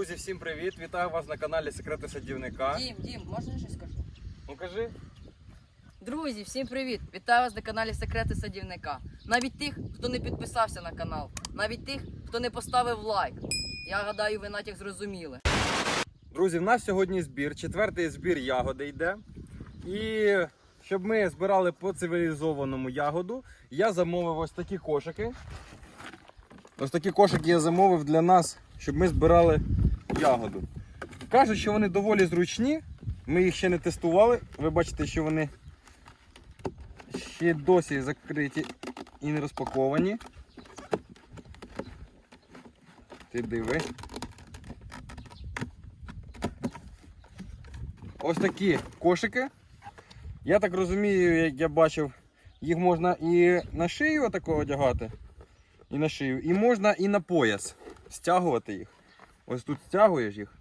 Друзі, всім привіт! Вітаю вас на каналі Секрети Садівника. Дім, Дім, можна я щось скажу? Ну кажи. Друзі, всім привіт! Вітаю вас на каналі Секрети Садівника. Навіть тих, хто не підписався на канал, навіть тих, хто не поставив лайк. Я гадаю, ви натяк зрозуміли. Друзі, в нас сьогодні збір, четвертий збір ягоди йде. І щоб ми збирали по цивілізованому ягоду, я замовив ось такі кошики. Ось такі кошики я замовив для нас, щоб ми збирали ягоду. Кажуть, що вони доволі зручні. Ми їх ще не тестували. Ви бачите, що вони ще досі закриті і не розпаковані. Ти диви. Ось такі кошики. Я так розумію, як я бачив, їх можна і на шию отако одягати. І на шию. І можна і на пояс стягувати їх. Ось тут стягуєш їх.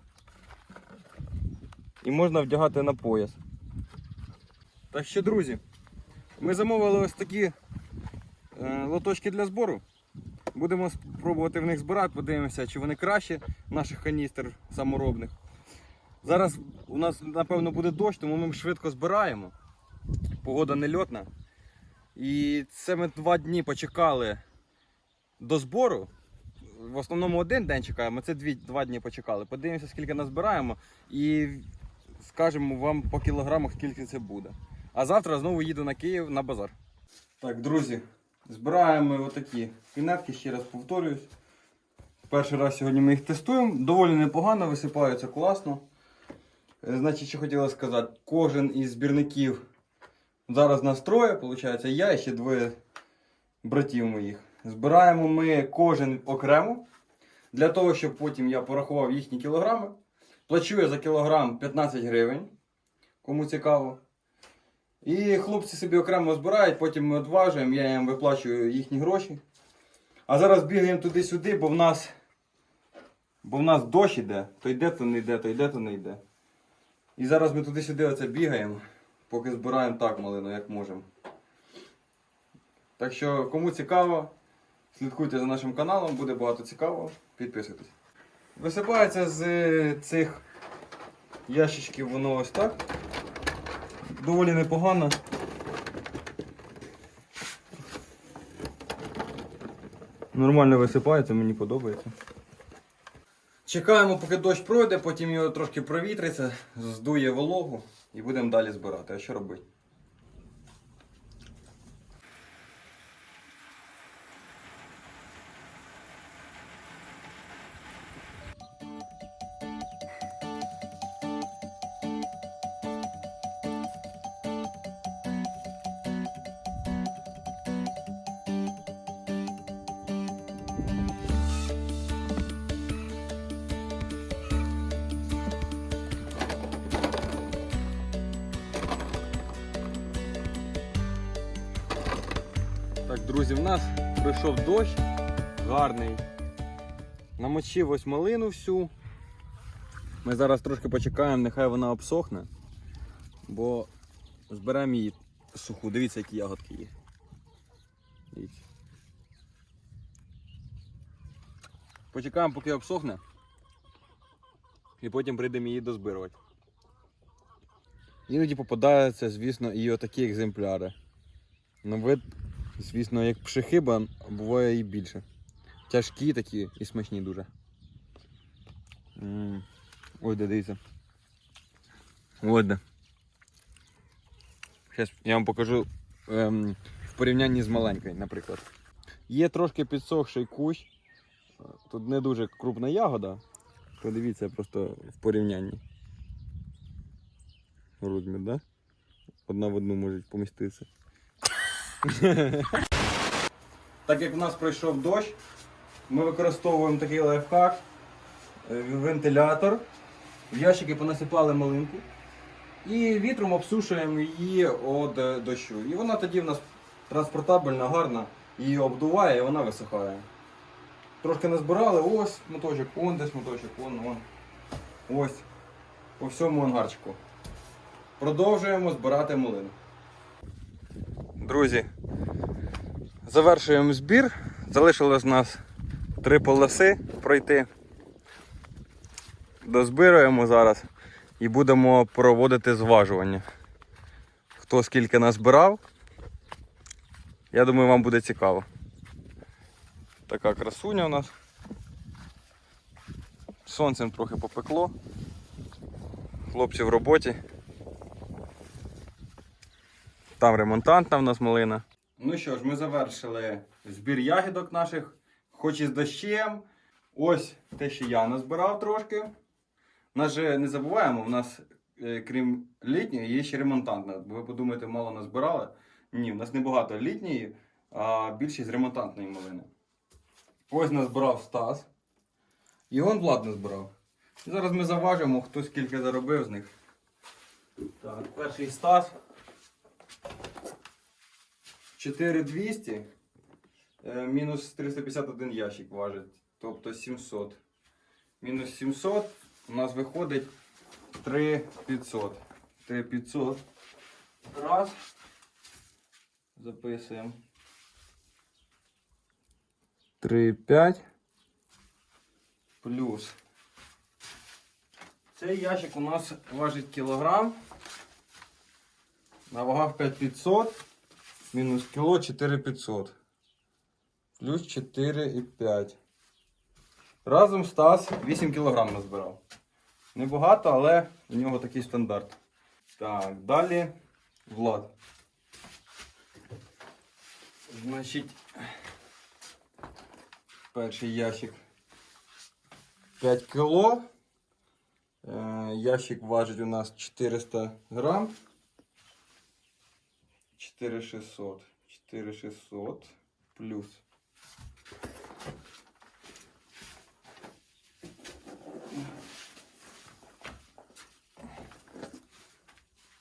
І можна вдягати на пояс. Так що, друзі, ми замовили ось такі е, лоточки для збору. Будемо спробувати в них збирати, подивимося, чи вони краще наших каністр саморобних. Зараз у нас, напевно, буде дощ, тому ми швидко збираємо. Погода нельотна. І це ми два дні почекали до збору. В основному один день чекаємо, це дві, два дні почекали. Подивимося, скільки назбираємо і скажемо вам по кілограмах, скільки це буде. А завтра знову їду на Київ на базар. Так, друзі, збираємо отакі пінетки, ще раз повторююсь. Перший раз сьогодні ми їх тестуємо. Доволі непогано, висипаються класно. Е, Значить, що хотіла сказати, кожен із збірників зараз нас троє, виходить, я і ще двоє братів моїх. Збираємо ми кожен окремо, для того, щоб потім я порахував їхні кілограми. Плачу я за кілограм 15 гривень, кому цікаво. І хлопці собі окремо збирають, потім ми одважуємо, я їм виплачую їхні гроші. А зараз бігаємо туди-сюди, бо в нас, бо в нас дощ іде, то йде, то не йде, то йде, то не йде. І зараз ми туди-сюди оце бігаємо, поки збираємо так малину, як можемо. Так що, кому цікаво, слідкуйте за нашим каналом, буде багато цікавого. Підписуйтесь. Висипається з е, цих ящичків воно ось так. Доволі непогано. Нормально висипається, мені подобається. Чекаємо, поки дощ пройде, потім його трошки провітриться, здує вологу і будемо далі збирати. А що робити? Друзі, в нас прийшов дощ гарний. Намочив ось малину всю. Ми зараз трошки почекаємо, нехай вона обсохне, бо зберемо її суху. Дивіться, які ягодки є. Дивіться. Почекаємо, поки обсохне. І потім прийдемо її дозбирувати. Іноді попадаються, звісно, і отакі екземпляри. На вид, звісно, як пшихиба, а буває і більше. Тяжкі такі і смачні дуже. Ой, де дивіться. Ось де. Зараз я вам покажу ем, в порівнянні з маленькою, наприклад. Є трошки підсохший кущ. Тут не дуже крупна ягода. Подивіться просто в порівнянні. Розмір, да? Одна в одну може поміститися. Так як в нас пройшов дощ, ми використовуємо такий лайфхак, е, вентилятор. В ящики понасипали малинку і вітром обсушуємо її від е, дощу. І вона тоді в нас транспортабельна, гарна, її обдуває і вона висихає. Трошки назбирали, ось моточок, вон десь моточок, вон, вон. Ось. По всьому ангарчику. Продовжуємо збирати малину. Друзі, завершуємо збір. Залишилось у нас три полоси пройти. дозбираємо зараз і будемо проводити зважування. Хто скільки назбирав, я думаю, вам буде цікаво. Така красуня у нас. Сонцем трохи попекло. Хлопці в роботі. Там ремонтантна в нас малина. Ну що ж, ми завершили збір ягідок наших, хоч і з дощем. Ось те, що я назбирав трошки. У нас же не забуваємо, у нас, е, крім літньої, є ще ремонтантна. Ви подумаєте, мало назбирали. Ні, у нас не багато літньої, а більшість ремонтантної малини. Ось назбирав Стас. І он Влад назбирав. Зараз ми заважимо, хто скільки заробив з них. Так, перший Стас. 4200. Е, Мінус 351 ящик важить. Тобто 700. Мінус 700 у нас виходить 3500. 3500. Раз. Записуємо. 3,5 плюс. Цей ящик у нас важить кілограм. На вагах 5500. Мінус кіло 4500. Плюс 4,5. Разом Стас 8 кг назбирав. Небагато, але у нього такий стандарт. Так, далі Влад. Значить, перший ящик 5 кг. Е, ящик важить у нас 400 грам. 4600. 4600 плюс.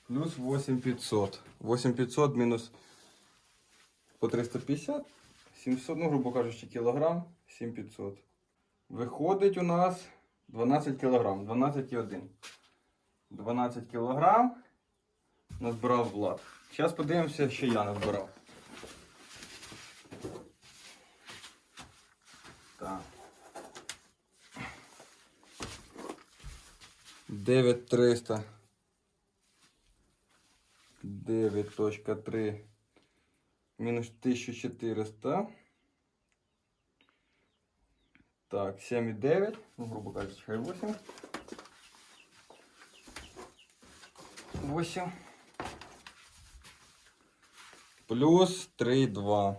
Плюс 8500. 8500 мінус по 350. 700, ну, грубо кажучи, кілограм. 7500. Виходить у нас 12 кілограм. 12,1. 12 кілограм назбирав Влад. Зараз подивимося, що я назбирав. Так. 9300. 9.3 мінус 1400. Так, 7,9. Ну, грубо кажучи, хай 8. 8. Плюс 3,2.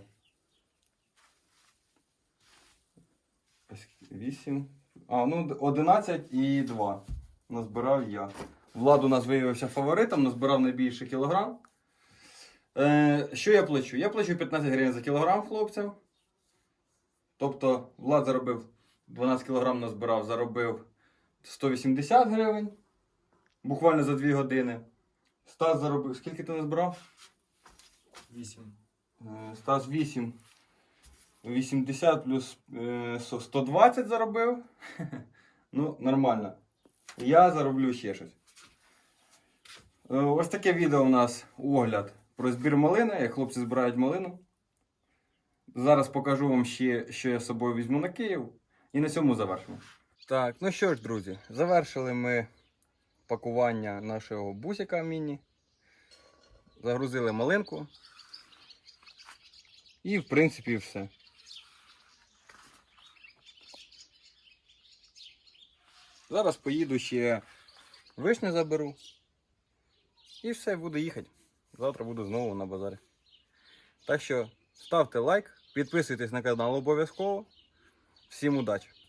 8. А, ну 11 і 2. Назбирав я. Влад у нас виявився фаворитом, назбирав найбільше кілограм. Е, що я плачу? Я плачу 15 гривень за кілограм хлопцям. Тобто Влад заробив 12 кілограм назбирав, заробив 180 гривень. Буквально за 2 години. Стас заробив. Скільки ти назбирав? 8. Е, Стас 8. 80 плюс е, 120 заробив. ну, нормально. Я зароблю ще щось. Е, Ось таке відео у нас огляд про збір малини, як хлопці збирають малину. Зараз покажу вам ще, що я з собою візьму на Київ. І на цьому завершимо. Так, ну що ж, друзі, завершили ми пакування нашого бусика міні. Загрузили малинку. І в принципі все. Зараз поїду ще вишню заберу. І все, буду їхати. Завтра буду знову на базарі. Так що ставте лайк, підписуйтесь на канал обов'язково. Всім удачі!